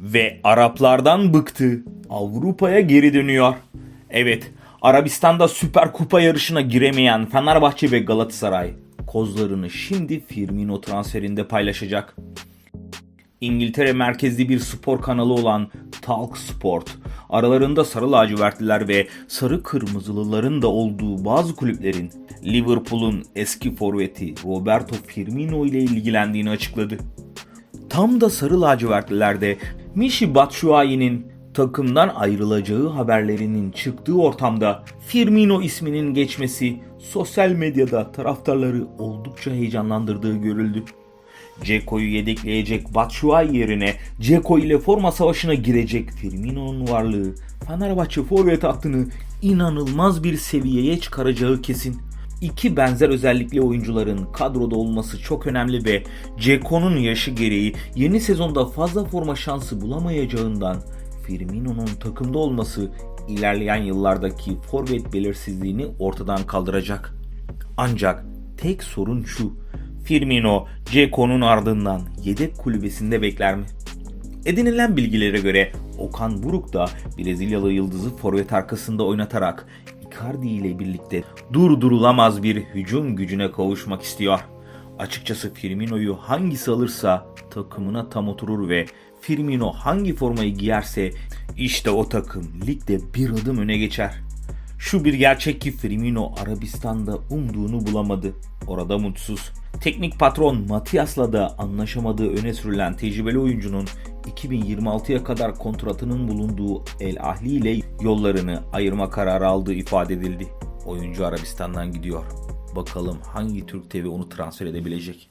Ve Araplardan bıktı. Avrupa'ya geri dönüyor. Evet, Arabistan'da Süper Kupa yarışına giremeyen Fenerbahçe ve Galatasaray kozlarını şimdi Firmino transferinde paylaşacak. İngiltere merkezli bir spor kanalı olan Talk Sport, aralarında sarı lacivertliler ve sarı kırmızılıların da olduğu bazı kulüplerin Liverpool'un eski forveti Roberto Firmino ile ilgilendiğini açıkladı. Tam da sarı lacivertlilerde Michi Batshuayi'nin takımdan ayrılacağı haberlerinin çıktığı ortamda Firmino isminin geçmesi sosyal medyada taraftarları oldukça heyecanlandırdığı görüldü. Ceko'yu yedekleyecek Batshuayi yerine Ceko ile forma savaşına girecek Firmino'nun varlığı Fenerbahçe forvet hattını inanılmaz bir seviyeye çıkaracağı kesin. İki benzer özellikli oyuncuların kadroda olması çok önemli ve Ceko'nun yaşı gereği yeni sezonda fazla forma şansı bulamayacağından Firmino'nun takımda olması ilerleyen yıllardaki forvet belirsizliğini ortadan kaldıracak. Ancak tek sorun şu. Firmino, Ceko'nun ardından yedek kulübesinde bekler mi? Edinilen bilgilere göre Okan Buruk da Brezilyalı yıldızı forvet arkasında oynatarak Icardi ile birlikte durdurulamaz bir hücum gücüne kavuşmak istiyor. Açıkçası Firmino'yu hangisi alırsa takımına tam oturur ve Firmino hangi formayı giyerse işte o takım ligde bir adım öne geçer. Şu bir gerçek ki Firmino Arabistan'da umduğunu bulamadı. Orada mutsuz. Teknik patron Matias'la da anlaşamadığı öne sürülen tecrübeli oyuncunun 2026'ya kadar kontratının bulunduğu El Ahli ile yollarını ayırma kararı aldığı ifade edildi. Oyuncu Arabistan'dan gidiyor. Bakalım hangi Türk TV onu transfer edebilecek?